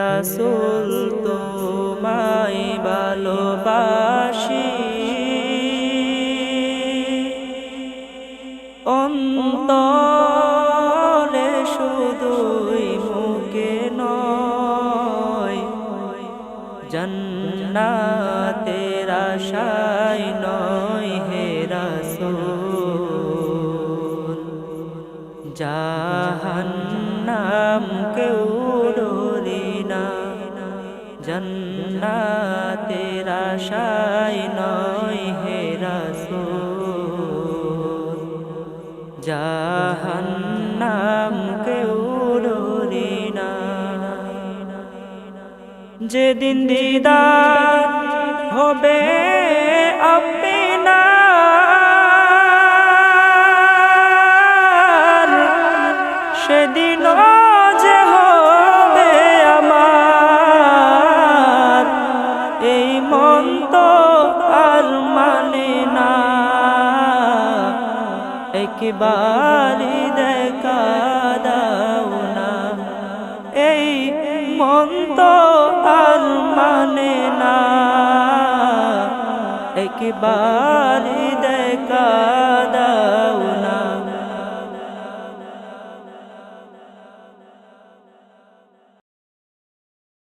রাসূল তোমায় ভালোবাসি। অন্তরে শুধুই মুখে নয় জন্নাতের আশায় নয় হে রাসূল। জাহান্নাম কেউ জন্নাতের আশায় নয় হে রাসূল। জাহান্নাম কেউ ডরি না। যেদিন দিদার হবে আপনার মন তো আর মানে না। একবারই দেখা দাও না। এই মন তো আর মানে না। একবারই দেখা